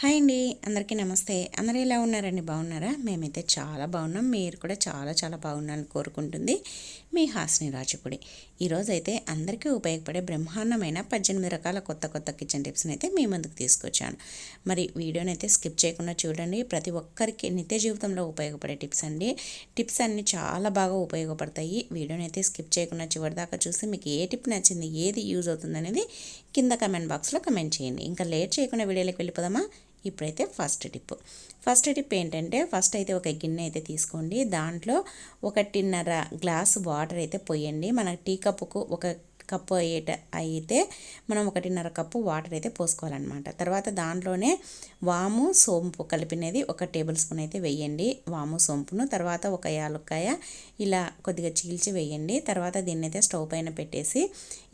Hi అండి. అందరికీ నమస్తే. అందరూ ఎలా ఉన్నారండి? బాగున్నారా? మేమైతే చాలా బాగున్నాం. మీరు కూడా చాలా చాలా బాగున్నారని కోరుకుంటుంది మీ హాస్ని రాజుపుడి. ఈరోజు అయితే అందరికీ ఉపయోగపడే బ్రహ్మాండమైన పద్దెనిమిది రకాల కొత్త కొత్త కిచెన్ టిప్స్ని అయితే మీ ముందుకు తీసుకొచ్చాను. మరి వీడియోని అయితే స్కిప్ చేయకుండా చూడండి. ప్రతి ఒక్కరికి నిత్య జీవితంలో ఉపయోగపడే టిప్స్ అండి. టిప్స్ అన్నీ చాలా బాగా ఉపయోగపడతాయి. వీడియోని అయితే స్కిప్ చేయకుండా చివరిదాకా చూసి మీకు ఏ టిప్ నచ్చింది ఏది యూజ్ అవుతుంది అనేది కింద కమెంట్ బాక్స్లో కమెంట్ చేయండి. ఇంకా లేట్ చేయకుండా వీడియోలోకి వెళ్ళిపోదామా? ఇప్పుడైతే ఫస్ట్ టిప్ ఫస్ట్ టిప్ ఏంటంటే ఫస్ట్ అయితే ఒక గిన్నె అయితే తీసుకోండి. దాంట్లో ఒకటిన్నర గ్లాస్ వాటర్ అయితే పోయండి. మన టీ కప్పుకు ఒక కప్పు అయ్యేట అయితే మనం ఒకటిన్నర కప్పు వాటర్ అయితే పోసుకోవాలన్నమాట. తర్వాత దాంట్లోనే వాము సోంపు కలిపినది ఒక టేబుల్ స్పూన్ అయితే వేయండి. వాము సోంపును తర్వాత ఒక యాలుక్కాయ ఇలా కొద్దిగా చీల్చి వేయండి. తర్వాత దీన్ని అయితే స్టవ్ పైన పెట్టేసి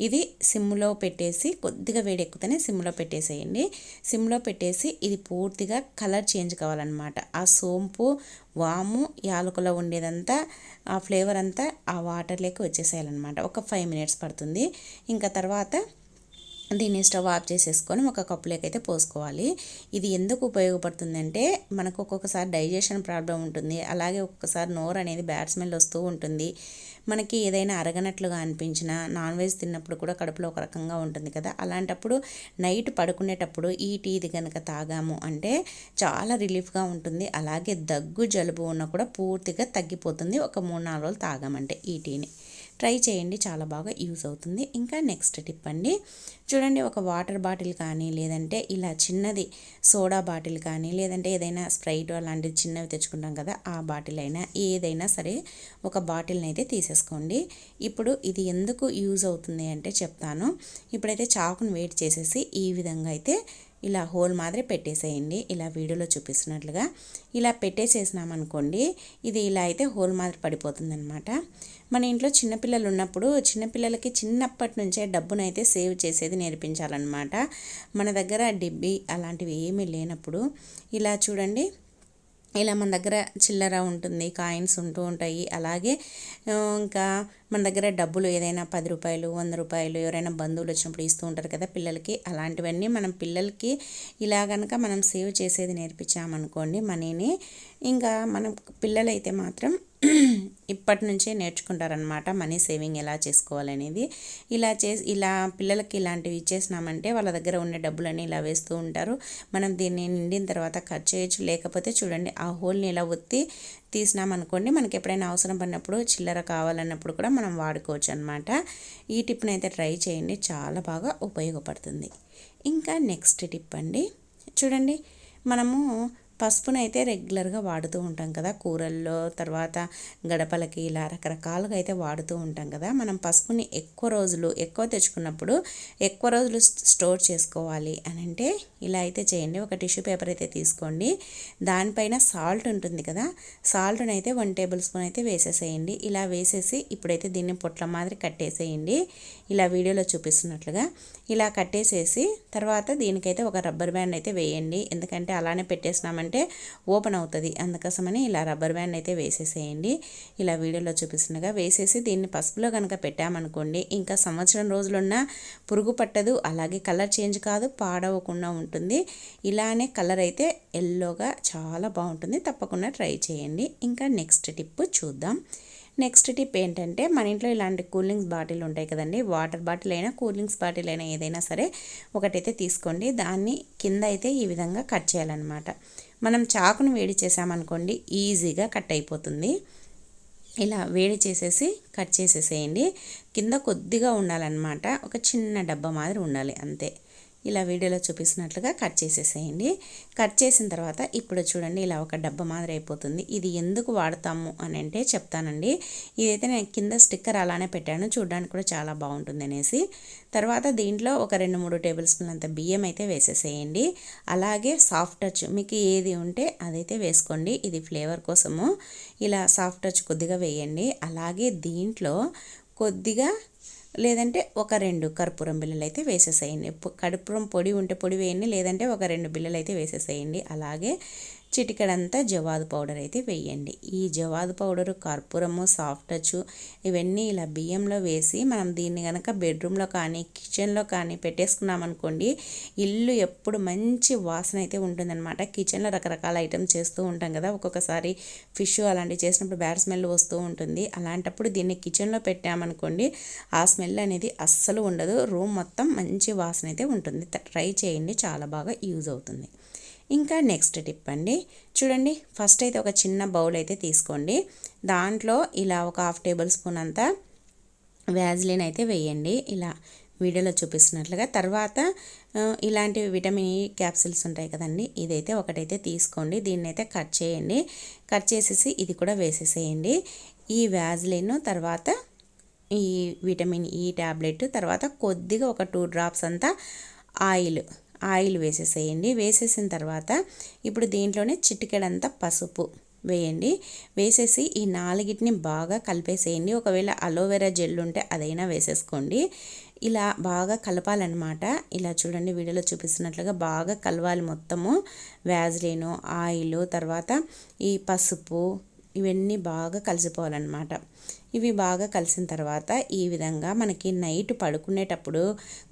ఇది సిమ్లో పెట్టేసి కొద్దిగా వేడి ఎక్కుతేనే సిమ్లో పెట్టేసేయండి. సిమ్లో పెట్టేసి ఇది పూర్తిగా కలర్ చేంజ్ కావాలన్నమాట. ఆ సోంపు వాము యాలకులో ఉండేదంతా ఆ ఫ్లేవర్ అంతా ఆ వాటర్లోకి వచ్చేసేయాలన్నమాట. ఒక ఫైవ్ మినిట్స్ పడుతుంది. ఇంకా తర్వాత దీన్ని స్టవ్ ఆఫ్ చేసేసుకొని ఒక కప్పులోకి అయితే పోసుకోవాలి. ఇది ఎందుకు ఉపయోగపడుతుందంటే మనకు ఒక్కొక్కసారి డైజెషన్ ప్రాబ్లం ఉంటుంది. అలాగే ఒక్కొక్కసారి నోరు అనేది బ్యాడ్ స్మెల్ వస్తూ ఉంటుంది. మనకి ఏదైనా అరగనట్లుగా అనిపించినా నాన్ వెజ్ తిన్నప్పుడు కూడా కడుపులో ఒక రకంగా ఉంటుంది కదా. అలాంటప్పుడు నైట్ పడుకునేటప్పుడు ఈ టీది కనుక తాగాము అంటే చాలా రిలీఫ్గా ఉంటుంది. అలాగే దగ్గు జలుబు ఉన్న కూడా పూర్తిగా తగ్గిపోతుంది. ఒక మూడు నాలుగు రోజులు తాగామంటే ఈ టీని. ట్రై చేయండి చాలా బాగా యూజ్ అవుతుంది. ఇంకా నెక్స్ట్ టిప్ అండి చూడండి ఒక వాటర్ బాటిల్ కానీ లేదంటే ఇలా చిన్నది సోడా బాటిల్ కానీ లేదంటే ఏదైనా స్ప్రైట్ అలాంటిది చిన్నవి తెచ్చుకుంటాం కదా ఆ బాటిల్ అయినా ఏదైనా సరే ఒక బాటిల్ని అయితే తీసేసుకోండి. ఇప్పుడు ఇది ఎందుకు యూజ్ అవుతుంది అంటే చెప్తాను. ఇప్పుడైతే చాకును వెయిట్ చేసేసి ఈ విధంగా అయితే ఇలా హోల్ మాదిరి పెట్టేసేయండి. ఇలా వీడియోలో చూపిస్తున్నట్లుగా ఇలా పెట్టేసేసినామనుకోండి ఇది ఇలా అయితే హోల్ మాదిరి పడిపోతుంది అనమాట మన ఇంట్లో చిన్నపిల్లలు ఉన్నప్పుడు చిన్నపిల్లలకి చిన్నప్పటి నుంచే డబ్బునైతే సేవ్ చేసేది నేర్పించాలన్నమాట. మన దగ్గర డిబ్బి అలాంటివి ఏమీ లేనప్పుడు ఇలా చూడండి. ఇలా మన దగ్గర చిల్లర ఉంటుంది కాయిన్స్ ఉంటూ ఉంటాయి. అలాగే ఇంకా మన దగ్గర డబ్బులు ఏదైనా పది రూపాయలు వంద రూపాయలు ఎవరైనా బంధువులు వచ్చినప్పుడు ఇస్తూ ఉంటారు కదా పిల్లలకి. అలాంటివన్నీ మనం పిల్లలకి ఇలా కనుక మనం సేవ్ చేసేది నేర్పించామనుకోండి మనీని ఇంకా మనం పిల్లలైతే మాత్రం ఇప్పటి నుంచే నేర్చుకుంటారనమాట మనీ సేవింగ్ ఎలా చేసుకోవాలనేది. ఇలా చేసి ఇలా పిల్లలకి ఇలాంటివి ఇచ్చేసినామంటే వాళ్ళ దగ్గర ఉండే డబ్బులన్నీ ఇలా వేస్తూ ఉంటారు. మనం దీన్ని నిండిన తర్వాత ఖర్చు చేయొచ్చు. లేకపోతే చూడండి ఆ హోల్ని ఇలా ఒత్తి తీసినామనుకోండి మనకి ఎప్పుడైనా అవసరం పడినప్పుడు చిల్లర కావాలన్నప్పుడు కూడా మనం వాడుకోవచ్చు అనమాట ఈ టిప్ని అయితే ట్రై చేయండి చాలా బాగా ఉపయోగపడుతుంది. ఇంకా నెక్స్ట్ టిప్ అండి చూడండి మనము పసుపునైతే రెగ్యులర్గా వాడుతూ ఉంటాం కదా. కూరల్లో తర్వాత గడపలకి ఇలా రకరకాలుగా అయితే వాడుతూ ఉంటాం కదా. మనం పసుపుని ఎక్కువ రోజులు ఎక్కువ తెచ్చుకున్నప్పుడు ఎక్కువ రోజులు స్టోర్ చేసుకోవాలి అని అంటే ఇలా అయితే చేయండి. ఒక టిష్యూ పేపర్ అయితే తీసుకోండి. దానిపైన సాల్ట్ ఉంటుంది కదా. సాల్ట్ని అయితే వన్ టేబుల్ స్పూన్ అయితే వేసేసేయండి. ఇలా వేసేసి ఇప్పుడైతే దీన్ని పొట్ల మాదిరి కట్టేసేయండి. ఇలా వీడియోలో చూపిస్తున్నట్లుగా ఇలా కట్టేసేసి తర్వాత దీనికైతే ఒక రబ్బర్ బ్యాండ్ అయితే వేయండి. ఎందుకంటే అలానే పెట్టేసినామంటే అంటే ఓపెన్ అవుతుంది. అందుకోసమని ఇలా రబ్బర్ బ్యాండ్ అయితే వేసేసేయండి. ఇలా వీడియోలో చూపిస్తున్నగా వేసేసి దీన్ని పసుపులో కనుక పెట్టామనుకోండి ఇంకా సంవత్సరం రోజులున్న పురుగు పట్టదు అలాగే కలర్ చేంజ్ కాదు పాడవకుండా ఉంటుంది. ఇలానే కలర్ అయితే ఎల్లోగా చాలా బాగుంటుంది. తప్పకుండా ట్రై చేయండి. ఇంకా నెక్స్ట్ టిప్ చూద్దాం. నెక్స్ట్ టిప్ ఏంటంటే మన ఇంట్లో ఇలాంటి కూలింగ్స్ బాటిల్ ఉంటాయి కదండి వాటర్ బాటిల్ అయినా కూలింగ్స్ బాటిల్ అయినా ఏదైనా సరే ఒకటైతే తీసుకోండి. దాన్ని కింద అయితే ఈ విధంగా కట్ చేయాలన్నమాట. మనం చాకును వేడి చేసామనుకోండి ఈజీగా కట్ అయిపోతుంది. ఇలా వేడి చేసేసి కట్ చేసేసేయండి. కింద కొద్దిగా ఉండాలన్నమాట. ఒక చిన్న డబ్బా మాదిరి ఉండాలి అంతే. ఇలా వీడియోలో చూపిస్తున్నట్లుగా కట్ చేసేసేయండి. కట్ చేసిన తర్వాత ఇప్పుడు చూడండి ఇలా ఒక డబ్బా మాదిరి అయిపోతుంది. ఇది ఎందుకు వాడతాము అని అంటే చెప్తానండి. ఇదైతే నేను కింద స్టిక్కర్ అలానే పెట్టాను. చూడడానికి కూడా చాలా బాగుంటుంది అనేసి. తర్వాత దీంట్లో ఒక రెండు మూడు టేబుల్ స్పూన్ అంత బియ్యం అయితే వేసేసేయండి. అలాగే సాఫ్ట్ టచ్ మీకు ఏది ఉంటే అదైతే వేసుకోండి. ఇది ఫ్లేవర్ కోసము. ఇలా సాఫ్ట్ టచ్ కొద్దిగా వేయండి. అలాగే దీంట్లో కొద్దిగా లేదంటే ఒక రెండు కర్పూరం బిళ్ళలు అయితే వేసేసేయండి కర్పూరం పొడి ఉంటే పొడి వేయండి లేదంటే ఒక రెండు బిళ్ళలు అయితే వేసేసేయండి. అలాగే చిటికడంతా జవాదు పౌడర్ అయితే వేయండి. ఈ జవాదు పౌడరు కర్పూరము సాఫ్ట్ టచ్ ఇవన్నీ ఇలా బియ్యంలో వేసి మనం దీన్ని కనుక బెడ్రూమ్లో కానీ కిచెన్లో కానీ పెట్టేసుకున్నాం అనుకోండి ఇల్లు ఎప్పుడు మంచి వాసన అయితే ఉంటుందన్నమాట. కిచెన్లో రకరకాల ఐటమ్స్ చేస్తూ ఉంటాం కదా ఒక్కొక్కసారి ఫిష్ అలాంటివి చేసినప్పుడు బ్యాడ్ స్మెల్ వస్తూ ఉంటుంది. అలాంటప్పుడు దీన్ని కిచెన్లో పెట్టామనుకోండి ఆ స్మెల్ అనేది అస్సలు ఉండదు. రూమ్ మొత్తం మంచి వాసన అయితే ఉంటుంది. ట్రై చేయండి చాలా బాగా యూజ్ అవుతుంది. ఇంకా నెక్స్ట్ టిప్ అండి. చూడండి ఫస్ట్ అయితే ఒక చిన్న బౌల్ అయితే తీసుకోండి. దాంట్లో ఇలా ఒక హాఫ్ టేబుల్ స్పూన్ అంతా వ్యాజ్లిన్ అయితే వేయండి. ఇలా వీడియోలో చూపిస్తున్నట్లుగా. తర్వాత ఇలాంటి విటమిన్ ఈ క్యాప్సిల్స్ ఉంటాయి కదండి ఇదైతే ఒకటైతే తీసుకోండి. దీన్ని అయితే కట్ చేయండి. కట్ చేసేసి ఇది కూడా వేసేసేయండి. ఈ వ్యాజ్లిన్ తర్వాత ఈ విటమిన్ ఈ ట్యాబ్లెట్ తర్వాత కొద్దిగా ఒక టూ డ్రాప్స్ అంతా ఆయిల్ ఆయిల్ వేసేసేయండి. వేసేసిన తర్వాత ఇప్పుడు దీంట్లోనే చిటికెడంతా పసుపు వేయండి. వేసేసి ఈ నాలుగిటిని బాగా కలిపేసేయండి. ఒకవేళ అలోవెరా జెల్ ఉంటే అదైనా వేసేసుకోండి. ఇలా బాగా కలపాలన్నమాట. ఇలా చూడండి వీడియోలో చూపిస్తున్నట్లుగా బాగా కలవాలి మొత్తము. వ్యాజ్లీను ఆయిల్ తర్వాత ఈ పసుపు ఇవన్నీ బాగా కలిసిపోవాలన్నమాట. ఇవి బాగా కలిసిన తర్వాత ఈ విధంగా మనకి నైట్ పడుకునేటప్పుడు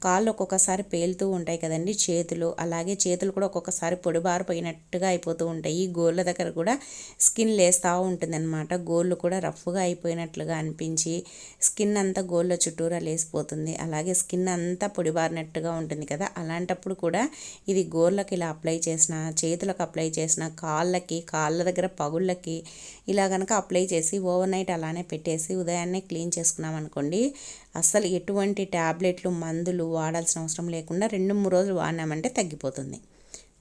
కాళ్ళు ఒక్కొక్కసారి పేలుతూ ఉంటాయి కదండి చేతులు. అలాగే చేతులు కూడా ఒక్కొక్కసారి పొడిబారిపోయినట్టుగా అయిపోతూ ఉంటాయి. గోళ్ళ దగ్గర కూడా స్కిన్ లేస్తూ ఉంటుందన్నమాట. గోళ్ళు కూడా రఫ్గా అయిపోయినట్లుగా అనిపించి స్కిన్ అంతా గోళ్ళ చుట్టూరా లేసిపోతుంది. అలాగే స్కిన్ అంతా పొడిబారినట్టుగా ఉంటుంది కదా అలాంటప్పుడు కూడా ఇది గోళ్ళకి ఇలా అప్లై చేసిన చేతులకు అప్లై చేసిన కాళ్ళకి కాళ్ళ దగ్గర పగుళ్ళకి ఇలా కనుక అప్లై చేసి ఓవర్ నైట్ అలానే పెట్టేసి ఉదయాన్నే క్లీన్ చేసుకున్నాం అనుకోండి ఎటువంటి ట్యాబ్లెట్లు మందులు వాడాల్సిన అవసరం లేకుండా రెండు మూడు రోజులు వాడినామంటే తగ్గిపోతుంది.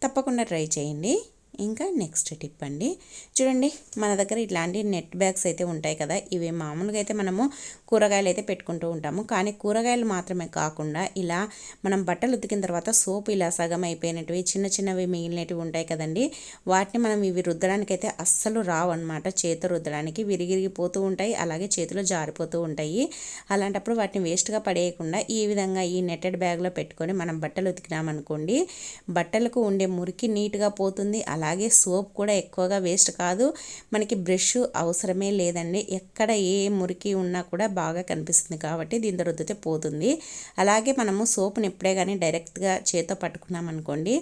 తప్పకుండా ట్రై చేయండి. ఇంకా నెక్స్ట్ టిప్ అండి. చూడండి మన దగ్గర ఇట్లాంటి నెట్ బ్యాగ్స్ అయితే ఉంటాయి కదా ఇవి మామూలుగా అయితే మనము కూరగాయలు అయితే పెట్టుకుంటూ ఉంటాము. కానీ కూరగాయలు మాత్రమే కాకుండా ఇలా మనం బట్టలు ఉతికిన తర్వాత సోప్ ఇలా సగం అయిపోయినవి చిన్న చిన్నవి మిగిలినవి ఉంటాయి కదండి వాటిని మనం ఇవి రుద్దడానికి అయితే అస్సలు రావు అనమాట చేతి రుద్దడానికి విరిగిరిగిపోతూ ఉంటాయి అలాగే చేతిలో జారిపోతూ ఉంటాయి. అలాంటప్పుడు వాటిని వేస్ట్గా పడేయకుండా ఈ విధంగా ఈ నెట్టెడ్ బ్యాగ్లో పెట్టుకొని మనం బట్టలు ఉతికినామనుకోండి బట్టలకు ఉండే మురికి నీట్గా పోతుంది అలా అలాగే సోప్ కూడా ఎక్కువగా వేస్ట్ కాదు. మనకి బ్రష్ అవసరమే లేదండి. ఎక్కడ ఏ మురికి ఉన్నా కూడా బాగా కనిపిస్తుంది కాబట్టి దీంతో రుద్దితే పోతుంది. అలాగే మనము సోప్ని ఎప్పుడే కానీ డైరెక్ట్గా చేతితో పట్టుకున్నాం అనుకోండి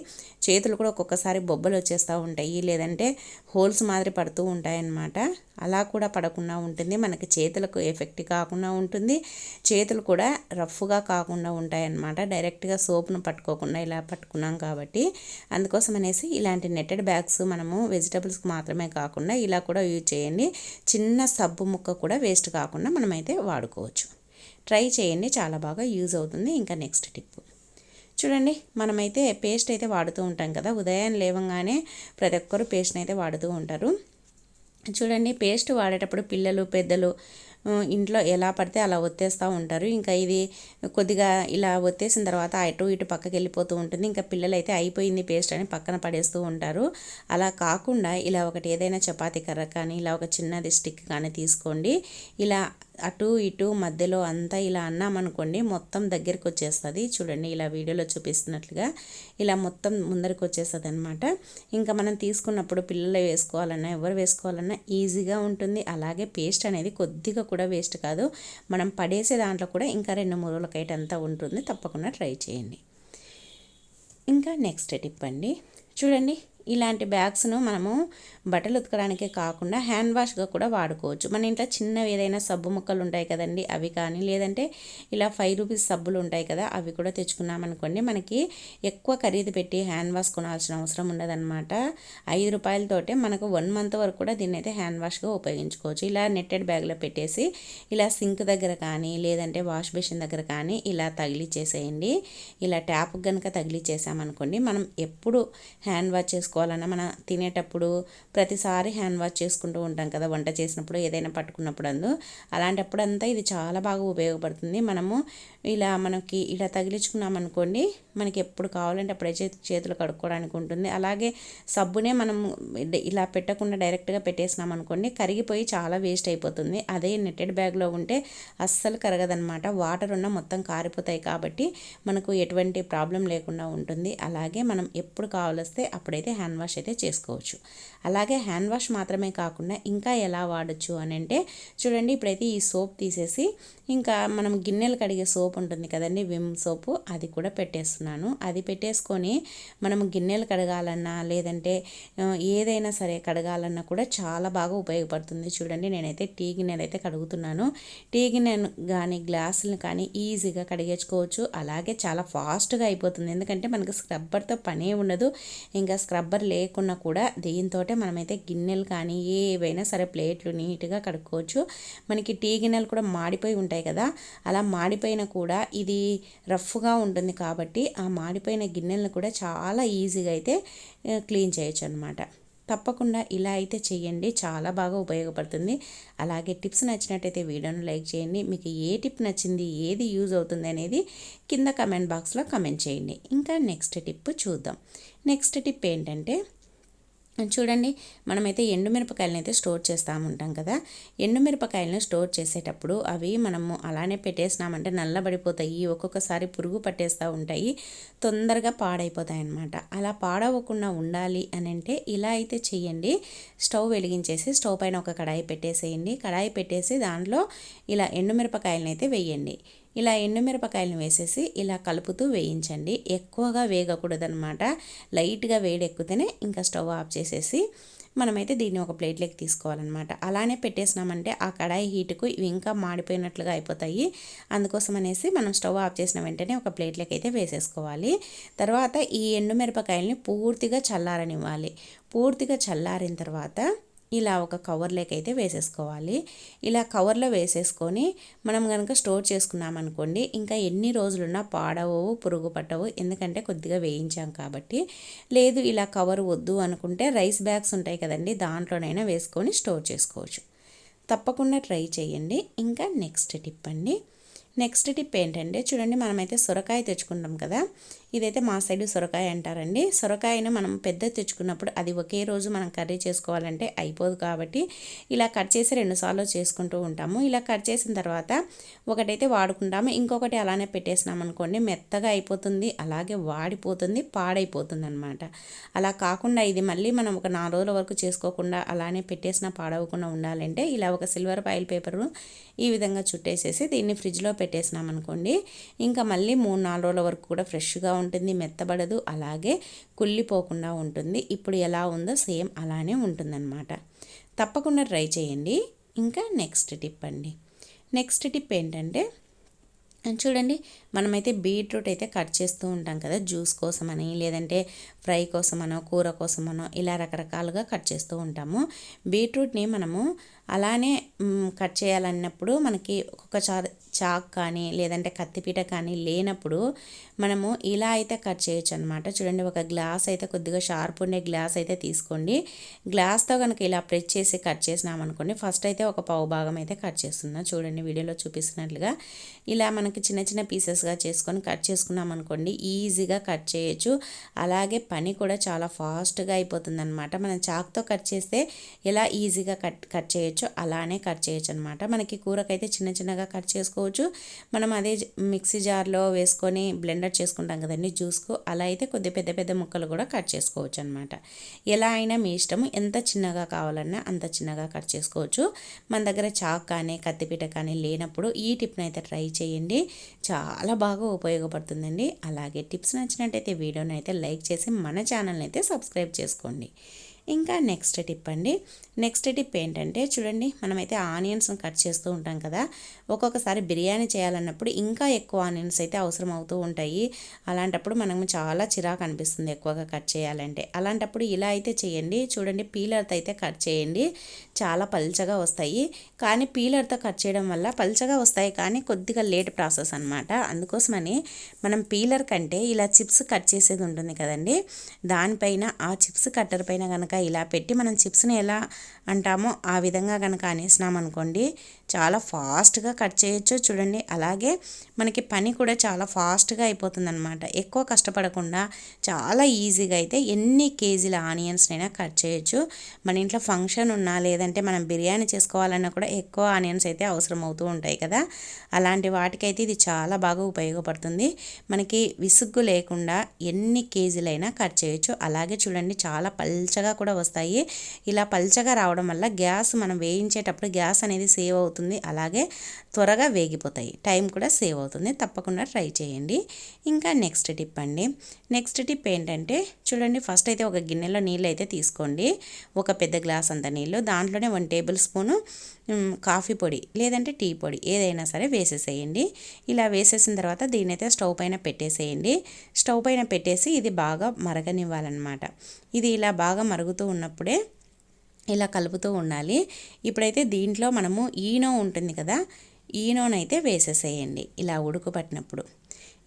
చేతులు కూడా ఒక్కొక్కసారి బొబ్బలు వచ్చేస్తూ ఉంటాయి. లేదంటే హోల్స్ మాదిరి పడుతూ ఉంటాయన్నమాట. అలా కూడా పడకుండా ఉంటుంది. మనకి చేతులకు ఎఫెక్ట్ కాకుండా ఉంటుంది. చేతులు కూడా రఫ్గా కాకుండా ఉంటాయన్నమాట. డైరెక్ట్గా సోప్ను పట్టుకోకుండా ఇలా పట్టుకున్నాం కాబట్టి అందుకోసం అనేసి ఇలాంటి నెట్టెడ్ బ్యాగ్స్ మనము వెజిటబుల్స్కి మాత్రమే కాకుండా ఇలా కూడా యూజ్ చేయండి. చిన్న సబ్బు ముక్క కూడా వేస్ట్ కాకుండా మనమైతే వాడుకోవచ్చు. ట్రై చేయండి చాలా బాగా యూజ్ అవుతుంది. ఇంకా నెక్స్ట్ టిప్. చూడండి మనమైతే పేస్ట్ అయితే వాడుతూ ఉంటాం కదా. ఉదయం లేవంగానే ప్రతి ఒక్కరు పేస్ట్ని అయితే వాడుతూ ఉంటారు. చూడండి పేస్ట్ వాడేటప్పుడు పిల్లలు పెద్దలు ఇంట్లో ఎలా పడితే అలా ఒత్తేస్తూ ఉంటారు. ఇంకా ఇది కొద్దిగా ఇలా ఒత్తేసిన తర్వాత అటు ఇటు పక్కకి వెళ్ళిపోతూ ఉంటుంది. ఇంకా పిల్లలు అయితే అయిపోయింది పేస్ట్ అని పక్కన పడేస్తూ ఉంటారు. అలా కాకుండా ఇలా ఒకటి ఏదైనా చపాతీ కర్ర కానీ ఇలా ఒక చిన్నది స్టిక్ కానీ తీసుకోండి. ఇలా అటు ఇటు మధ్యలో అంతా ఇలా అన్నామనుకోండి మొత్తం దగ్గరికి వచ్చేస్తుంది చూడండి ఇలా వీడియోలో చూపిస్తున్నట్లుగా ఇలా మొత్తం ముందరికి వచ్చేస్తుంది అనమాట ఇంకా మనం తీసుకున్నప్పుడు పిల్లలు వేసుకోవాలన్నా ఎవరు వేసుకోవాలన్నా ఈజీగా ఉంటుంది. అలాగే పేస్ట్ అనేది కొద్దిగా కూడా వేస్ట్ కాదు. మనం పడేసే దాంట్లో కూడా ఇంకా రెండు మూడు రోజులకైతే అంతా ఉంటుంది. తప్పకుండా ట్రై చేయండి. ఇంకా నెక్స్ట్ టిప్ అండి. చూడండి ఇలాంటి బ్యాగ్స్ను మనము బట్టలు ఉతకడానికే కాకుండా హ్యాండ్ వాష్గా కూడా వాడుకోవచ్చు. మన ఇంట్లో చిన్నవి ఏదైనా సబ్బు ముక్కలు ఉంటాయి కదండి అవి కానీ లేదంటే ఇలా ఫైవ్ రూపీస్ సబ్బులు ఉంటాయి కదా అవి కూడా తెచ్చుకున్నామనుకోండి మనకి ఎక్కువ ఖరీదు పెట్టి హ్యాండ్ వాష్ కొనాల్సిన అవసరం ఉండదన్నమాట. ఐదు రూపాయలతోటే మనకు వన్ మంత్ వరకు కూడా దీన్ని అయితే హ్యాండ్ వాష్గా ఉపయోగించుకోవచ్చు. ఇలా నెట్టెడ్ బ్యాగ్లో పెట్టేసి ఇలా సింక్ దగ్గర కానీ లేదంటే వాష్ బేసిన్ దగ్గర కానీ ఇలా తగిలిచ్చేసేయండి. ఇలా ట్యాప్ కనుక తగిలిచ్చేసామనుకోండి మనం ఎప్పుడు హ్యాండ్ వాష్ చేసుకో చేసుకోవాలన్నా మనం తినేటప్పుడు ప్రతిసారి హ్యాండ్ వాష్ చేసుకుంటూ ఉంటాం కదా వంట చేసినప్పుడు ఏదైనా పట్టుకున్నప్పుడు అందు అలాంటప్పుడు అంతా ఇది చాలా బాగా ఉపయోగపడుతుంది. మనము ఇలా మనకి ఇలా తగిలించుకున్నాం అనుకోండి మనకి ఎప్పుడు కావాలంటే అప్పుడైతే చేతులు కడుక్కోవడానికి ఉంటుంది. అలాగే సబ్బునే మనం ఇలా పెట్టకుండా డైరెక్ట్గా పెట్టేసినాం అనుకోండి కరిగిపోయి చాలా వేస్ట్ అయిపోతుంది. అదే నెట్టెడ్ బ్యాగ్లో ఉంటే అస్సలు కరగదనమాట. వాటర్ ఉన్న మొత్తం కారిపోతాయి కాబట్టి మనకు ఎటువంటి ప్రాబ్లం లేకుండా ఉంటుంది. అలాగే మనం ఎప్పుడు కావాలొస్తే అప్పుడైతే హ్యాండ్ హ్యాండ్ వాష్ అయితే చేసుకోవచ్చు. అలాగే హ్యాండ్ వాష్ మాత్రమే కాకుండా ఇంకా ఎలా వాడచ్చు అని అంటే చూడండి ఇప్పుడైతే ఈ సోప్ తీసేసి ఇంకా మనం గిన్నెలు కడిగే సోప్ ఉంటుంది కదండి విమ్ సోపు అది కూడా పెట్టేస్తున్నాను. అది పెట్టేసుకొని మనం గిన్నెలు కడగాలన్నా లేదంటే ఏదైనా సరే కడగాలన్నా కూడా చాలా బాగా ఉపయోగపడుతుంది. చూడండి నేనైతే టీ గిన్నెలు అయితే కడుగుతున్నాను. టీ గిన్నెను కానీ గ్లాసులను కానీ ఈజీగా కడిగేసుకోవచ్చు. అలాగే చాలా ఫాస్ట్గా అయిపోతుంది. ఎందుకంటే మనకి స్క్రబ్బర్తో పనే ఉండదు. ఇంకా స్క్రబ్బర్ లేకున్నా కూడా దీంతో మనమైతే గిన్నెలు కానీ ఏవైనా సరే ప్లేట్లు నీట్గా కడుక్కోవచ్చు. మనకి టీ గిన్నెలు కూడా మాడిపోయి ఉంటాయి కదా అలా మాడిపోయిన కూడా ఇది రఫ్గా ఉంటుంది కాబట్టి ఆ మాడిపోయిన గిన్నెలను కూడా చాలా ఈజీగా అయితే క్లీన్ చేయొచ్చు అనమాట తప్పకుండా ఇలా అయితే చేయండి. చాలా బాగా ఉపయోగపడుతుంది. అలాగే టిప్స్ నచ్చినట్టయితే వీడియోను లైక్ చేయండి. మీకు ఏ టిప్ నచ్చింది ఏది యూజ్ అవుతుంది అనేది కింద కమెంట్ బాక్స్లో కమెంట్ చేయండి. ఇంకా నెక్స్ట్ టిప్ చూద్దాం. నెక్స్ట్ టిప్ ఏంటంటే చూడండి మనమైతే ఎండుమిరపకాయలను అయితే స్టోర్ చేస్తూ ఉంటాం కదా. ఎండుమిరపకాయలను స్టోర్ చేసేటప్పుడు అవి మనము అలానే పెట్టేసినామంటే నల్లబడిపోతాయి ఒక్కొక్కసారి పురుగు పట్టేస్తూ ఉంటాయి తొందరగా పాడైపోతాయి అన్నమాట అలా పాడవకుండా ఉండాలి అని అంటే ఇలా అయితే చేయండి స్టవ్ వెలిగించేసి స్టవ్ పైన ఒక కడాయి పెట్టేసేయండి. కడాయి పెట్టేసి దాంట్లో ఇలా ఎండుమిరపకాయలను అయితే వేయండి. ఇలా ఎండుమిరపకాయలను వేసేసి ఇలా కలుపుతూ వేయించండి. ఎక్కువగా వేగకూడదనమాట లైట్గా వేడి ఎక్కుతేనే ఇంకా స్టవ్ ఆఫ్ చేసేసి మనమైతే దీన్ని ఒక ప్లేట్లోకి తీసుకోవాలన్నమాట. అలానే పెట్టేసినామంటే ఆ కడాయి హీటుకు ఇవి ఇంకా మాడిపోయినట్లుగా అయిపోతాయి. అందుకోసం అనేసి మనం స్టవ్ ఆఫ్ చేసిన వెంటనే ఒక ప్లేట్లోకి అయితే వేసేసుకోవాలి. తర్వాత ఈ ఎండుమిరపకాయలని పూర్తిగా చల్లారనివ్వాలి. పూర్తిగా చల్లారిన తర్వాత ఇలా ఒక కవర్లోకి అయితే వేసేసుకోవాలి. ఇలా కవర్లో వేసేసుకొని మనం కనుక స్టోర్ చేసుకున్నామనుకోండి ఇంకా ఎన్ని రోజులున్నా పాడవు పురుగు పట్టవు ఎందుకంటే కొద్దిగా వేయించాం కాబట్టి. లేదు ఇలా కవర్ వద్దు అనుకుంటే రైస్ బ్యాగ్స్ ఉంటాయి కదండి దాంట్లోనైనా వేసుకొని స్టోర్ చేసుకోవచ్చు. తప్పకుండా ట్రై చేయండి. ఇంకా నెక్స్ట్ టిప్ అండి. నెక్స్ట్ టిప్ ఏంటంటే చూడండి మనమైతే సొరకాయ తెచ్చుకుంటాం కదా ఇదైతే మా సైడ్ సొరకాయ అంటారండి. సొరకాయను మనం పెద్ద తెచ్చుకున్నప్పుడు అది ఒకే రోజు మనం కర్రీ చేసుకోవాలంటే అయిపోదు కాబట్టి ఇలా కట్ చేసి రెండుసార్లు చేసుకుంటూ ఉంటాము. ఇలా కట్ చేసిన తర్వాత ఒకటైతే వాడుకుంటాము. ఇంకొకటి అలానే పెట్టేసినాం అనుకోండి మెత్తగా అయిపోతుంది. అలాగే వాడిపోతుంది పాడైపోతుంది అనమాట అలా కాకుండా ఇది మళ్ళీ మనం ఒక నాలుగు రోజుల వరకు చేసుకోకుండా అలానే పెట్టేసిన పాడవకుండా ఉండాలంటే ఇలా ఒక సిల్వర్ ఫైల్ పేపరు ఈ విధంగా చుట్టేసేసి దీన్ని ఫ్రిడ్జ్లో పెట్టేసినాం అనుకోండి. ఇంకా మళ్ళీ మూడు నాలుగు రోజుల వరకు కూడా ఫ్రెష్గా ఉంటుంది మెత్తబడదు అలాగే కుళ్ళిపోకుండా ఉంటుంది. ఇప్పుడు ఎలా ఉందో సేమ్ అలానే ఉంటుందన్నమాట. తప్పకుండా ట్రై చేయండి. ఇంకా నెక్స్ట్ టిప్ అండి. నెక్స్ట్ టిప్ ఏంటంటే చూడండి మనమైతే బీట్రూట్ అయితే కట్ చేస్తూ ఉంటాం కదా జ్యూస్ కోసమని లేదంటే ఫ్రై కోసమనో కూర కోసమనో ఇలా రకరకాలుగా కట్ చేస్తూ ఉంటాము. బీట్రూట్ని మనము అలానే కట్ చేయాలన్నప్పుడు మనకి ఒక్కొక్క చా చాక్ కానీ లేదంటే కత్తిపీట కానీ లేనప్పుడు మనము ఇలా అయితే కట్ చేయొచ్చు అనమాట చూడండి ఒక గ్లాస్ అయితే కొద్దిగా షార్ప్ ఉండే గ్లాస్ అయితే తీసుకోండి. గ్లాస్తో కనుక ఇలా ప్రెస్ చేసి కట్ చేసినామనుకోండి ఫస్ట్ అయితే ఒక పావు భాగం అయితే కట్ చేస్తున్నా. చూడండి వీడియోలో చూపిస్తున్నట్లుగా ఇలా మనకి చిన్న చిన్న పీసెస్గా చేసుకొని కట్ చేసుకున్నాం అనుకోండి ఈజీగా కట్ చేయొచ్చు. అలాగే పని కూడా చాలా ఫాస్ట్గా అయిపోతుంది అనమాట మనం చాక్తో కట్ చేస్తే ఎలా ఈజీగా కట్ కట్ చేయొచ్చు అలానే కట్ చేయొచ్చు అనమాట మనకి కూరకైతే చిన్న చిన్నగా కట్ చేసుకోవచ్చు మనం అదే మిక్సీ జార్లో వేసుకొని బ్లెండర్ చేసుకుంటాం కదండి జ్యూస్కు. అలా అయితే కొద్ది పెద్ద పెద్ద ముక్కలు కూడా కట్ చేసుకోవచ్చు అనమాట ఎలా అయినా మీ ఇష్టము. ఎంత చిన్నగా కావాలన్నా అంత చిన్నగా కట్ చేసుకోవచ్చు. మన దగ్గర చాక్ కానీ కత్తిపీట కానీ లేనప్పుడు ఈ టిప్ని అయితే ట్రై చేయండి. చాలా బాగా ఉపయోగపడుతుందండి. అలాగే టిప్స్ నచ్చినట్టయితే వీడియోని అయితే లైక్ చేసి మన ఛానల్ని అయితే సబ్స్క్రైబ్ చేసుకోండి. ఇంకా నెక్స్ట్ టిప్ అండి. నెక్స్ట్ టిప్ ఏంటంటే చూడండి మనమైతే ఆనియన్స్ని కట్ చేస్తూ ఉంటాం కదా. ఒక్కొక్కసారి బిర్యానీ చేయాలన్నప్పుడు ఇంకా ఎక్కువ ఆనియన్స్ అయితే అవసరం అవుతూ ఉంటాయి. అలాంటప్పుడు మనము చాలా చిరాకు అనిపిస్తుంది ఎక్కువగా కట్ చేయాలంటే. అలాంటప్పుడు ఇలా అయితే చేయండి. చూడండి పీలర్తో అయితే కట్ చేయండి. చాలా పల్చగా వస్తాయి. కానీ పీలర్తో కట్ చేయడం వల్ల పల్చగా వస్తాయి కానీ కొద్దిగా లేట్ ప్రాసెస్ అనమాట అందుకోసమని మనం పీలర్ కంటే ఇలా చిప్స్ కట్ చేసేది ఉంటుంది కదండి. దానిపైన ఆ చిప్స్ కట్టర్ పైన కనుక ఇలా పెట్టి మనం చిప్స్ని ఎలా అంటామో ఆ విధంగా కనుక అనేసినామనుకోండి చాలా ఫాస్ట్గా కట్ చేయొచ్చు చూడండి. అలాగే మనకి పని కూడా చాలా ఫాస్ట్గా అయిపోతుంది అనమాట ఎక్కువ కష్టపడకుండా చాలా ఈజీగా అయితే ఎన్ని కేజీల ఆనియన్స్నైనా కట్ చేయొచ్చు. మన ఇంట్లో ఫంక్షన్ ఉన్నా లేదంటే మనం బిర్యానీ చేసుకోవాలన్నా కూడా ఎక్కువ ఆనియన్స్ అయితే అవసరం అవుతూ ఉంటాయి కదా. అలాంటి వాటికైతే ఇది చాలా బాగా ఉపయోగపడుతుంది. మనకి విసుగ్గు లేకుండా ఎన్ని కేజీలైనా కట్ చేయొచ్చు. అలాగే చూడండి చాలా పల్చగా కూడా వస్తాయి. ఇలా పల్చగా రావడం వల్ల గ్యాస్ మనం వేయించేటప్పుడు గ్యాస్ అనేది సేవ్ అవుతుంది. అలాగే త్వరగా వేగిపోతాయి. టైం కూడా సేవ్ అవుతుంది. తప్పకుండా ట్రై చేయండి. ఇంకా నెక్స్ట్ టిప్ అండి. నెక్స్ట్ టిప్ ఏంటంటే చూడండి ఫస్ట్ అయితే ఒక గిన్నెలో నీళ్ళు అయితే తీసుకోండి. ఒక పెద్ద గ్లాస్ అంత నీళ్ళు. దాంట్లోనే వన్ టేబుల్ స్పూను కాఫీ పొడి లేదంటే టీ పొడి ఏదైనా సరే వేసేసేయండి. ఇలా వేసేసిన తర్వాత దీని అయితే స్టవ్ పైన పెట్టేసేయండి. స్టవ్ పైన పెట్టేసి ఇది బాగా మరగనివ్వాలన్నమాట. ఇది ఇలా బాగా మరుగుతూ ఉన్నప్పుడే ఇలా కలుపుతూ ఉండాలి. ఇప్పుడైతే దీంట్లో మనము ఈనో ఉంటుంది కదా ఈనోనైతే వేసేసేయండి. ఇలా ఉడుకుపట్టినప్పుడు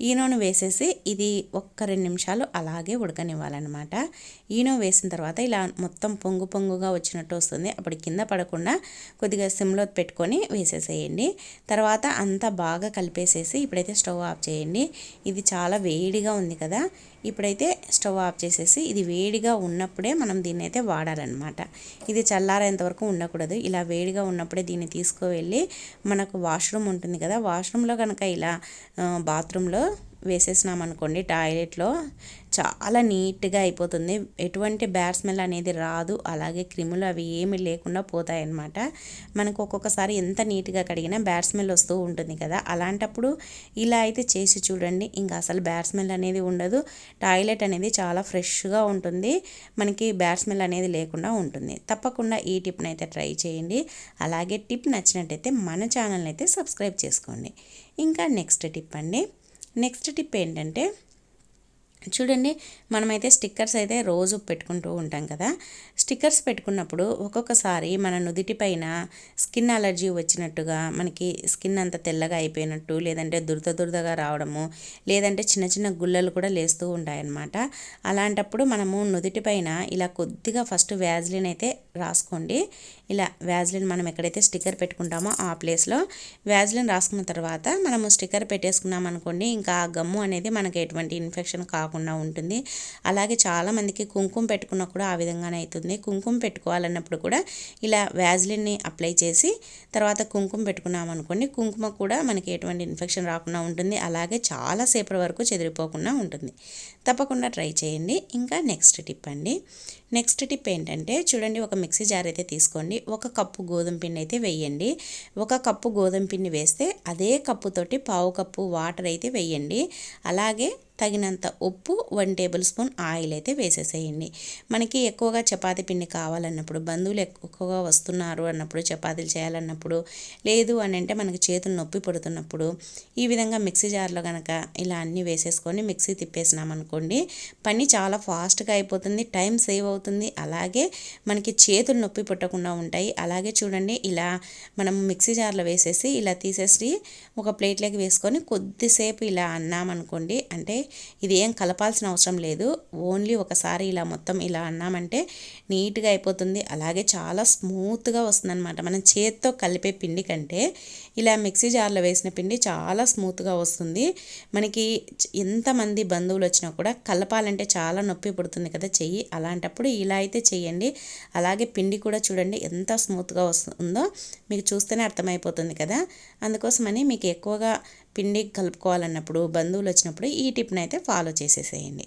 ఈ నూనె వేసేసి ఇది ఒక్క రెండు నిమిషాలు అలాగే ఉడకనివ్వాలన్నమాట. ఈనో వేసిన తర్వాత ఇలా మొత్తం పొంగు పొంగుగా వచ్చినట్టు వస్తుంది. అప్పుడు కింద పడకుండా కొద్దిగా సిమ్లో పెట్టుకొని వేసేసేయండి. తర్వాత అంతా బాగా కలిపేసేసి ఇప్పుడైతే స్టవ్ ఆఫ్ చేయండి. ఇది చాలా వేడిగా ఉంది కదా. ఇప్పుడైతే స్టవ్ ఆఫ్ చేసేసి ఇది వేడిగా ఉన్నప్పుడే మనం దీన్ని అయితే వాడాలన్నమాట. ఇది చల్లారేంతవరకు ఉండకూడదు. ఇలా వేడిగా ఉన్నప్పుడే దీన్ని తీసుకువెళ్ళి మనకు వాష్రూమ్ ఉంటుంది కదా వాష్రూమ్లో కనుక ఇలా బాత్రూంలో వేసేసినామనుకోండి టాయిలెట్లో చాలా నీట్గా అయిపోతుంది. ఎటువంటి బ్యాడ్ స్మెల్ అనేది రాదు. అలాగే క్రిములు అవి ఏమి లేకుండా పోతాయి అన్నమాట మనకు ఒక్కొక్కసారి ఎంత నీట్గా కడిగినా బ్యాడ్ స్మెల్ వస్తూ ఉంటుంది కదా. అలాంటప్పుడు ఇలా అయితే చేసి చూడండి. ఇంకా అసలు బ్యాడ్ స్మెల్ అనేది ఉండదు. టాయిలెట్ అనేది చాలా ఫ్రెష్గా ఉంటుంది. మనకి బ్యాడ్ స్మెల్ అనేది లేకుండా ఉంటుంది. తప్పకుండా ఈ టిప్ని అయితే ట్రై చేయండి. అలాగే టిప్ నచ్చినట్టయితే మన ఛానల్ని అయితే సబ్స్క్రైబ్ చేసుకోండి. ఇంకా నెక్స్ట్ టిప్ అండి. నెక్స్ట్ టిప్ ఏంటంటే చూడండి మనమైతే స్టిక్కర్స్ అయితే రోజు పెట్టుకుంటూ ఉంటాం కదా. స్టిక్కర్స్ పెట్టుకున్నప్పుడు ఒక్కొక్కసారి మన నుదిటి పైన స్కిన్ అలర్జీ వచ్చినట్టుగా మనకి స్కిన్ అంత తెల్లగా అయిపోయినట్టు లేదంటే దురద దురదగా రావడము లేదంటే చిన్న చిన్న గుల్లలు కూడా లేస్తూ ఉంటాయన్నమాట. అలాంటప్పుడు మనము నుదిటి పైన ఇలా కొద్దిగా ఫస్ట్ వ్యాజ్లిన్ అయితే రాసుకోండి. ఇలా వ్యాజ్లిన్ మనం ఎక్కడైతే స్టిక్కర్ పెట్టుకుంటామో ఆ ప్లేస్లో వ్యాజ్లిన్ రాసుకున్న తర్వాత మనము స్టిక్కర్ పెట్టేసుకున్నాం అనుకోండి ఇంకా ఆ గమ్ము అనేది మనకి ఎటువంటి ఇన్ఫెక్షన్ కాకుండా ఉంటుంది. అలాగే చాలామందికి కుంకుమ పెట్టుకున్నా కూడా ఆ విధంగానే అవుతుంది. కుంకుమ పెట్టుకోవాలన్నప్పుడు కూడా ఇలా వ్యాజ్లిన్ని అప్లై చేసి తర్వాత కుంకుమ పెట్టుకున్నాం అనుకోండి కుంకుమ కూడా మనకి ఎటువంటి ఇన్ఫెక్షన్ రాకుండా ఉంటుంది. అలాగే చాలాసేపటి వరకు చెదిరిపోకుండా ఉంటుంది. తప్పకుండా ట్రై చేయండి. ఇంకా నెక్స్ట్ టిప్ అండి. నెక్స్ట్ టిప్ ఏంటంటే చూడండి ఒక మిక్సీ జార్ అయితే తీసుకోండి. ఒక కప్పు గోధుమ పిండి అయితే వేయండి. ఒక కప్పు గోధుమ పిండి వేస్తే అదే కప్పుతోటి పావు కప్పు వాటర్ అయితే వేయండి. అలాగే తగినంత ఉప్పు వన్ టేబుల్ స్పూన్ ఆయిల్ అయితే వేసేసేయండి. మనకి ఎక్కువగా చపాతీ పిండి కావాలన్నప్పుడు బంధువులు ఎక్కువగా వస్తున్నారు అన్నప్పుడు చపాతీలు చేయాలన్నప్పుడు లేదు అని అంటే మనకి చేతులు నొప్పి పడుతున్నప్పుడు ఈ విధంగా మిక్సీ జార్లో కనుక ఇలా అన్నీ వేసేసుకొని మిక్సీ తిప్పేసినాం అనుకోండి పని చాలా ఫాస్ట్గా అయిపోతుంది టైం సేవ్ అవుతుంది. అలాగే మనకి చేతులు నొప్పి పుట్టకుండా ఉంటాయి. అలాగే చూడండి ఇలా మనం మిక్సీ జార్లో వేసేసి ఇలా తీసేసి ఒక ప్లేట్లోకి వేసుకొని కొద్దిసేపు ఇలా అన్నామనుకోండి అంటే ఇది ఏం కలపాల్సిన అవసరం లేదు. ఓన్లీ ఒకసారి ఇలా మొత్తం ఇలా అన్నామంటే నీట్గా అయిపోతుంది. అలాగే చాలా స్మూత్గా వస్తుందన్నమాట. మనం చేత్తో కలిపే పిండి కంటే ఇలా మిక్సీ జార్లో వేసిన పిండి చాలా స్మూత్గా వస్తుంది. మనకి ఎంతమంది బంధువులు వచ్చినా కూడా కలపాలంటే చాలా నొప్పి పుడుతుంది కదా చెయ్యి. అలాంటప్పుడు ఇలా అయితే చెయ్యండి. అలాగే పిండి కూడా చూడండి ఎంత స్మూత్గా వస్తుందో మీకు చూస్తేనే అర్థమైపోతుంది కదా. అందుకోసమని మీకు ఎక్కువగా పిండి కలుపుకోవాలన్నప్పుడు బంధువులు వచ్చినప్పుడు ఈ టిప్ని అయితే ఫాలో చేసేసేయండి.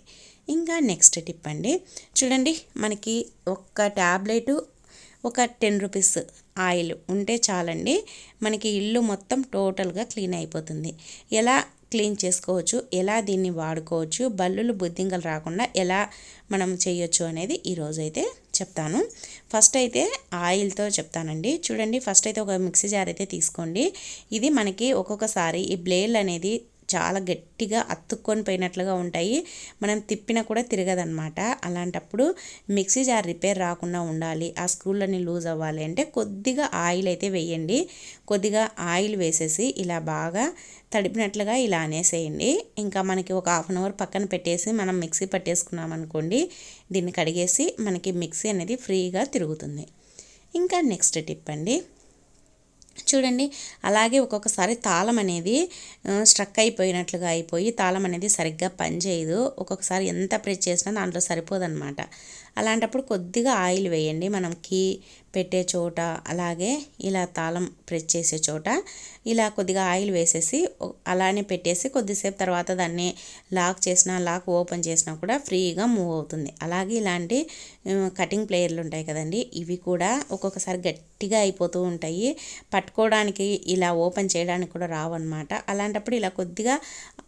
ఇంకా నెక్స్ట్ టిప్ అండి. చూడండి మనకి ఒక్క ట్యాబ్లెట్ ఒక టెన్ రూపీస్ ఆయిల్ ఉంటే చాలండి మనకి ఇల్లు మొత్తం టోటల్గా క్లీన్ అయిపోతుంది. ఎలా క్లీన్ చేసుకోవచ్చు ఎలా దీన్ని వాడుకోవచ్చు బల్లులు బుద్ధింకలు రాకుండా ఎలా మనం చేయొచ్చు అనేది ఈరోజైతే చెప్తాను. ఫస్ట్ అయితే ఆయిల్తో చెప్తానండి. చూడండి ఫస్ట్ అయితే ఒక మిక్సీ జార్ అయితే తీసుకోండి. ఇది మనకి ఒక్కొక్కసారి ఈ బ్లేడ్ అనేది చాలా గట్టిగా అత్తుక్కొని పోయినట్లుగా ఉంటాయి. మనం తిప్పినా కూడా తిరగదనమాట అలాంటప్పుడు మిక్సీ జార్ రిపేర్ రాకుండా ఉండాలి. ఆ స్క్రూలన్నీ లూజ్ అవ్వాలి అంటే కొద్దిగా ఆయిల్ అయితే వేయండి. కొద్దిగా ఆయిల్ వేసేసి ఇలా బాగా తడిపినట్లుగా ఇలా అనేసేయండి. ఇంకా మనకి ఒక హాఫ్ అన్ అవర్ పక్కన పెట్టేసి మనం మిక్సీ పట్టేసుకున్నాం అనుకోండి దీన్ని కడిగేసి మనకి మిక్సీ అనేది ఫ్రీగా తిరుగుతుంది. ఇంకా నెక్స్ట్ టిప్ అండి. చూడండి అలాగే ఒక్కొక్కసారి తాళం అనేది స్ట్రక్ అయిపోయినట్లుగా అయిపోయి తాళం అనేది సరిగ్గా పనిచేయదు. ఒక్కొక్కసారి ఎంత ప్రెస్ చేసినా దాంట్లో సరిపోదన్నమాట. అలాంటప్పుడు కొద్దిగా ఆయిల్ వేయండి. మనం కీ పెట్టే చోట అలాగే ఇలా తాళం ప్రెస్ చేసే చోట ఇలా కొద్దిగా ఆయిల్ వేసేసి అలానే పెట్టేసి కొద్దిసేపు తర్వాత దాన్ని లాక్ చేసినా లాక్ ఓపెన్ చేసినా కూడా ఫ్రీగా మూవ్ అవుతుంది. అలాగే ఇలాంటి కటింగ్ ప్లేయర్లు ఉంటాయి కదండి ఇవి కూడా ఒక్కొక్కసారి గట్టిగా అయిపోతూ ఉంటాయి. పట్టుకోవడానికి ఇలా ఓపెన్ చేయడానికి కూడా రావన్నమాట. అలాంటప్పుడు ఇలా కొద్దిగా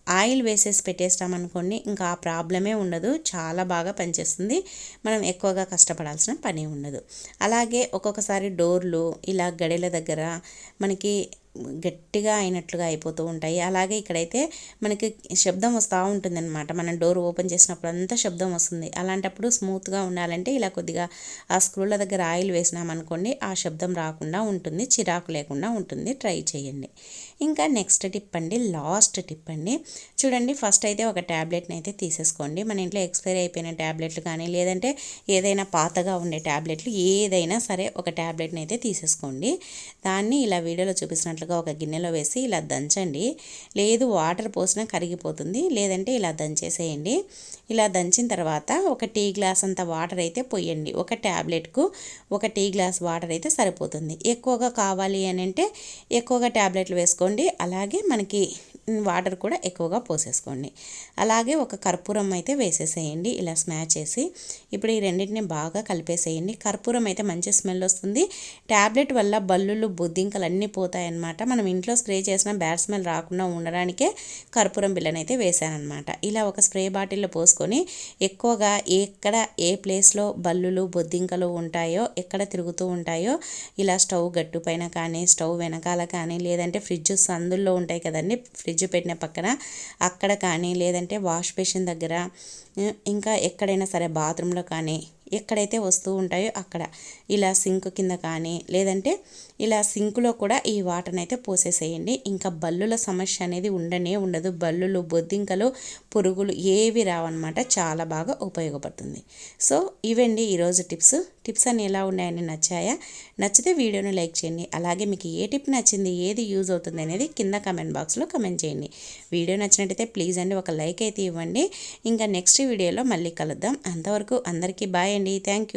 ఆయిల్ వేసేసి పెట్టేస్తామనుకోండి ఇంకా ఆ ప్రాబ్లమే ఉండదు. చాలా బాగా పనిచేస్తుంది. మనం ఎక్కువగా కష్టపడాల్సిన పని ఉండదు. అలాగే ఒక్కొక్కసారి డోర్లు ఇలా గడిల దగ్గర మనకి గట్టిగా అయినట్లుగా అయిపోతూ ఉంటాయి. అలాగే ఇక్కడైతే మనకి శబ్దం వస్తూ ఉంటుంది అనమాట మనం డోర్ ఓపెన్ చేసినప్పుడు అంతా శబ్దం వస్తుంది. అలాంటప్పుడు స్మూత్గా ఉండాలంటే ఇలా కొద్దిగా ఆ స్క్రూల దగ్గర ఆయిల్ వేసినామనుకోండి ఆ శబ్దం రాకుండా ఉంటుంది చిరాకు లేకుండా ఉంటుంది. ట్రై చేయండి. ఇంకా నెక్స్ట్ టిప్ అండి లాస్ట్ టిప్ అండి. చూడండి ఫస్ట్ అయితే ఒక ట్యాబ్లెట్ని అయితే తీసేసుకోండి. మన ఇంట్లో ఎక్స్పైర్ అయిపోయిన ట్యాబ్లెట్లు కానీ లేదంటే ఏదైనా పాతగా ఉండే ట్యాబ్లెట్లు ఏదైనా సరే ఒక ట్యాబ్లెట్ని అయితే తీసేసుకోండి. దాన్ని ఇలా వీడియోలో చూపిస్తున్నట్లుగా ఒక గిన్నెలో వేసి ఇలా దంచండి. లేదు వాటర్ పోసినా కరిగిపోతుంది. లేదంటే ఇలా దంచేసేయండి. ఇలా దంచిన తర్వాత ఒక టీ గ్లాస్ అంత వాటర్ అయితే పోయండి. ఒక ట్యాబ్లెట్కు ఒక టీ గ్లాస్ వాటర్ అయితే సరిపోతుంది. ఎక్కువగా కావాలి అని అంటే ఎక్కువగా ట్యాబ్లెట్లు వేసుకో వేసుకోండి అలాగే మనకి వాటర్ కూడా ఎక్కువగా పోసేసుకోండి. అలాగే ఒక కర్పూరం అయితే వేసేసేయండి. ఇలా స్మాచ్ చేసి ఇప్పుడు ఈ రెండింటిని బాగా కలిపేసేయండి. కర్పూరం అయితే మంచి స్మెల్ వస్తుంది. ట్యాబ్లెట్ వల్ల బల్లులు బొద్దింకలు అన్నీ పోతాయన్నమాట. మనం ఇంట్లో స్ప్రే చేసిన బ్యాడ్ స్మెల్ రాకుండా ఉండడానికే కర్పూరం బిల్లను అయితే వేసానమాట ఇలా ఒక స్ప్రే బాటిల్లో పోసుకొని ఎక్కువగా ఎక్కడ ఏ ప్లేస్లో బల్లులు బొద్దింకలు ఉంటాయో ఎక్కడ తిరుగుతూ ఉంటాయో ఇలా స్టవ్ గట్టు పైన కానీ స్టవ్ వెనకాల కానీ లేదంటే ఫ్రిడ్జ్ సందుల్లో ఉంటాయి కదండి ఫ్రిడ్జ్ పెట్టిన పక్కన. అక్కడ కానీ లేదంటే వాష్ బేసిన్ దగ్గర ఇంకా ఎక్కడైనా సరే బాత్రూంలో కానీ ఎక్కడైతే వస్తూ ఉంటాయో అక్కడ. ఇలా సింక్ కింద కానీ లేదంటే ఇలా సింకులో కూడా ఈ వాటర్ని అయితే పోసేసేయండి. ఇంకా బల్లుల సమస్య అనేది ఉండనే ఉండదు. బల్లులు బొద్దింకలు పురుగులు ఏవి రావన్నమాట చాలా బాగా ఉపయోగపడుతుంది. సో ఇవండి ఈరోజు టిప్స్. టిప్స్ అన్ని ఎలా ఉన్నాయని నచ్చాయా? నచ్చితే వీడియోని లైక్ చేయండి. అలాగే మీకు ఏ టిప్ నచ్చింది ఏది యూజ్ అవుతుంది అనేది కింద కమెంట్ బాక్స్లో కమెంట్ చేయండి. వీడియో నచ్చినట్టయితే ప్లీజ్ అండి ఒక లైక్ అయితే ఇవ్వండి. ఇంకా నెక్స్ట్ వీడియోలో మళ్ళీ కలుద్దాం. అంతవరకు అందరికీ బాయ్ అండి. Thank you